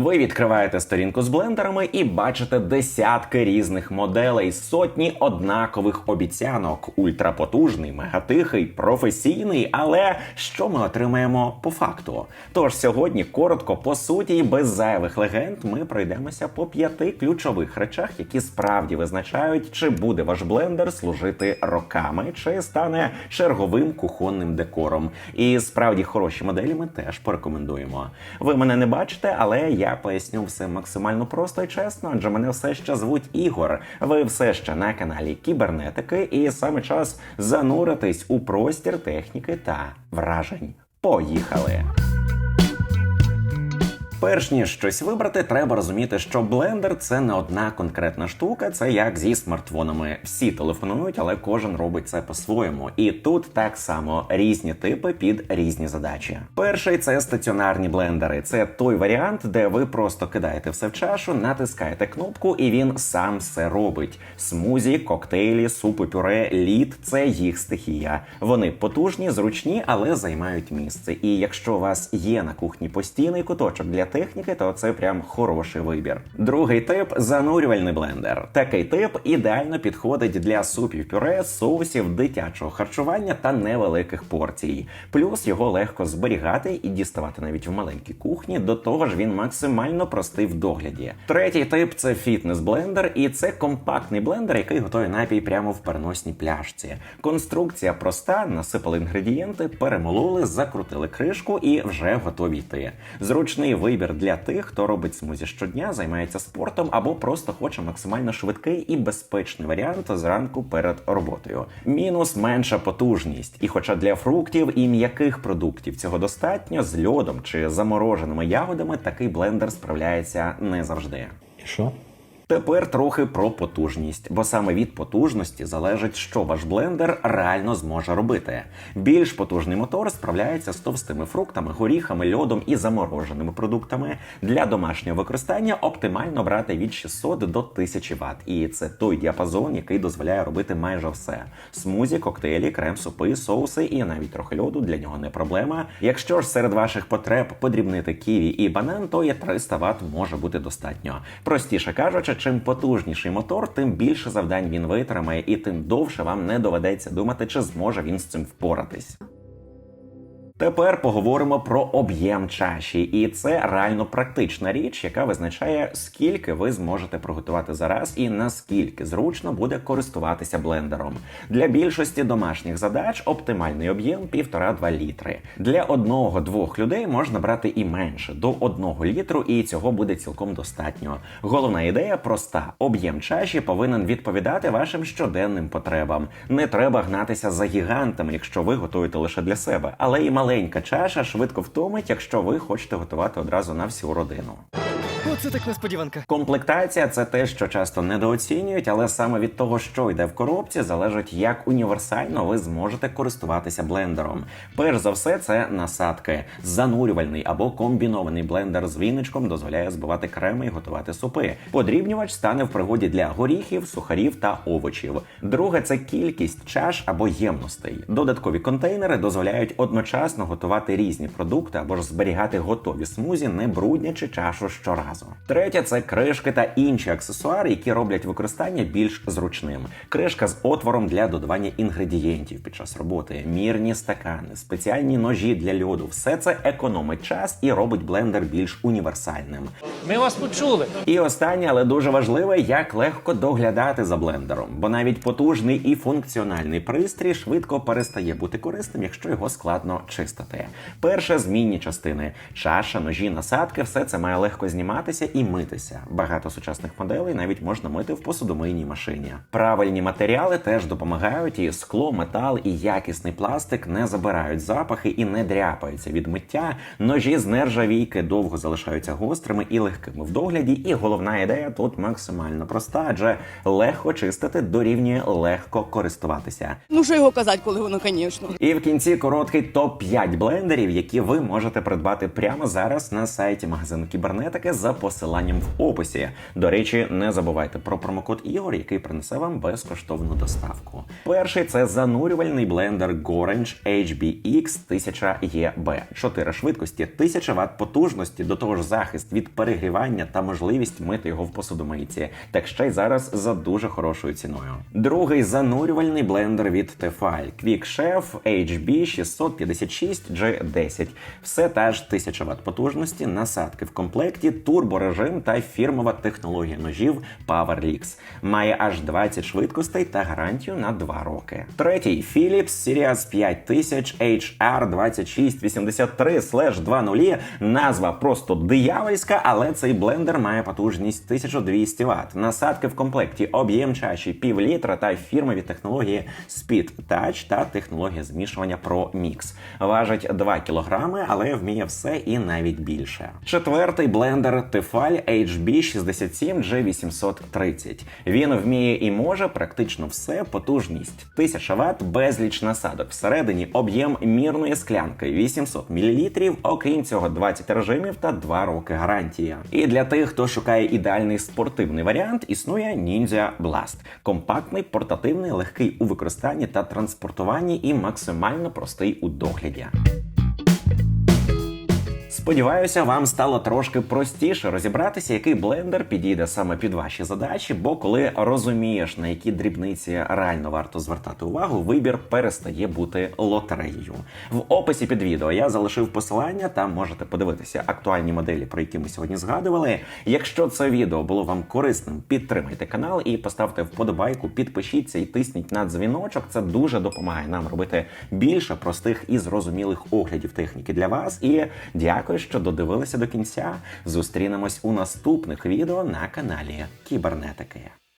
Ви відкриваєте сторінку з блендерами і бачите десятки різних моделей, сотні однакових обіцянок, ультрапотужний, мегатихий, професійний. Але що ми отримаємо по факту? Тож сьогодні коротко по суті без зайвих легенд ми пройдемося по п'яти ключових речах, які справді визначають, чи буде ваш блендер служити роками, чи стане черговим кухонним декором. І справді хороші моделі ми теж порекомендуємо. Ви мене не бачите, але я поясню все максимально просто і чесно, адже мене все ще звуть Ігор. Ви все ще на каналі Кібернетики, і саме час зануритись у простір техніки та вражень. Поїхали! Перш ніж щось вибрати, треба розуміти, що блендер це не одна конкретна штука, це як зі смартфонами. Всі телефонують, але кожен робить це по-своєму. І тут так само різні типи під різні задачі. Перший це стаціонарні блендери. Це той варіант, де ви просто кидаєте все в чашу, натискаєте кнопку, і він сам все робить. Смузі, коктейлі, супи, пюре, лід це їх стихія. Вони потужні, зручні, але займають місце. І якщо у вас є на кухні постійний куточок для техніки, то це прям хороший вибір. Другий тип занурювальний блендер. Такий тип ідеально підходить для супів пюре, соусів, дитячого харчування та невеликих порцій. Плюс його легко зберігати і діставати навіть в маленькій кухні. До того ж, він максимально простий в догляді. Третій тип це фітнес-блендер, і це компактний блендер, який готує напій прямо в переносній пляшці. Конструкція проста, насипали інгредієнти, перемололи, закрутили кришку і вже готові йти. Зручний вибір для тих, хто робить смузі щодня, займається спортом або просто хоче максимально швидкий і безпечний варіант зранку перед роботою. Мінус менша потужність. І хоча для фруктів і м'яких продуктів цього достатньо, з льодом чи замороженими ягодами такий блендер справляється не завжди. І що? Тепер трохи про потужність, бо саме від потужності залежить, що ваш блендер реально зможе робити. Більш потужний мотор справляється з товстими фруктами, горіхами, льодом і замороженими продуктами. Для домашнього використання оптимально брати від 600 до 1000 Вт. І це той діапазон, який дозволяє робити майже все: смузі, коктейлі, крем-супи, соуси і навіть трохи льоду для нього не проблема. Якщо ж серед ваших потреб подрібнити ківі і банан, то і 300 Вт може бути достатньо. Простіше кажучи, чим потужніший мотор, тим більше завдань він витримає, і тим довше вам не доведеться думати, чи зможе він з цим впоратись. Тепер поговоримо про об'єм чаші, і це реально практична річ, яка визначає, скільки ви зможете приготувати за раз і наскільки зручно буде користуватися блендером. Для більшості домашніх задач оптимальний об'єм 1,5-2 літри. Для одного-двох людей можна брати і менше до 1 літру, і цього буде цілком достатньо. Головна ідея проста: об'єм чаші повинен відповідати вашим щоденним потребам. Не треба гнатися за гігантами, якщо ви готуєте лише для себе, але і маленька чаша швидко втомить, якщо ви хочете готувати одразу на всю родину. Оце так несподіванка. Комплектація це те, що часто недооцінюють, але саме від того, що йде в коробці, залежить, як універсально ви зможете користуватися блендером. Перш за все, це насадки. Занурювальний або комбінований блендер з віничком дозволяє збивати креми і готувати супи. Подрібнювач стане в пригоді для горіхів, сухарів та овочів. Друге це кількість чаш або ємностей. Додаткові контейнери дозволяють одночасно готувати різні продукти або ж зберігати готові смузі, не бруднячи чашу щоразу. Третє це кришки та інші аксесуари, які роблять використання більш зручним. Кришка з отвором для додавання інгредієнтів під час роботи, мірні стакани, спеціальні ножі для льоду. Все це економить час і робить блендер більш універсальним. Ми вас почули. І останнє, але дуже важливе, як легко доглядати за блендером, бо навіть потужний і функціональний пристрій швидко перестає бути корисним, якщо його складно чистити. Перше змінні частини: чаша, ножі, насадки, все це має легко зніматися і митися. Багато сучасних моделей навіть можна мити в посудомийній машині. Правильні матеріали теж допомагають, і скло, метал і якісний пластик не забирають запахи і не дряпаються від миття. Ножі з нержавійки довго залишаються гострими і легкими в догляді. І головна ідея тут максимально проста, адже легко чистити дорівнює легко користуватися. Ну що його казати, коли воно, звісно. І в кінці короткий топ 5 блендерів, які ви можете придбати прямо зараз на сайті магазину кібернетики за за посиланням в описі. До речі, не забувайте про промокод Ігор, який принесе вам безкоштовну доставку. Перший це занурювальний блендер Gorange HBX 1000 EB. 4 швидкості, 1000 Вт потужності, до того ж захист від перегрівання та можливість мити його в посудомийці. Так ще й зараз за дуже хорошою ціною. Другий занурювальний блендер від Tefal QuickChef HB 656 G10. Все теж 1000 Вт потужності, насадки в комплекті, турборежим та фірмова технологія ножів PowerLix. Має аж 20 швидкостей та гарантію на 2 роки. Третій Philips Sirius 5000 HR 2683 20 Назва просто диявольська, але цей блендер має потужність 1200 Вт. Насадки в комплекті, об'єм чаші пів літра та фірмові технології Speed Touch та технологія змішування Pro Mix. Важить 2 кілограми, але вміє все і навіть більше. Четвертий блендер Tefal HB 67 G830. Він вміє і може практично все. Потужність 1000 Вт, безліч насадок. Всередині об'єм мірної склянки 800 мл, окрім цього 20 режимів та 2 роки гарантія. І для тих, хто шукає ідеальний спортивний варіант, існує Ninja Blast. Компактний, портативний, легкий у використанні та транспортуванні і максимально простий у догляді. Сподіваюся, вам стало трошки простіше розібратися, який блендер підійде саме під ваші задачі, бо коли розумієш, на які дрібниці реально варто звертати увагу, вибір перестає бути лотереєю. В описі під відео я залишив посилання, там можете подивитися актуальні моделі, про які ми сьогодні згадували. Якщо це відео було вам корисним, підтримайте канал і поставте вподобайку, підпишіться і тисніть на дзвіночок. Це дуже допомагає нам робити більше простих і зрозумілих оглядів техніки для вас. І дякую, що додивилися до кінця. Зустрінемось у наступних відео на каналі Кібернетики.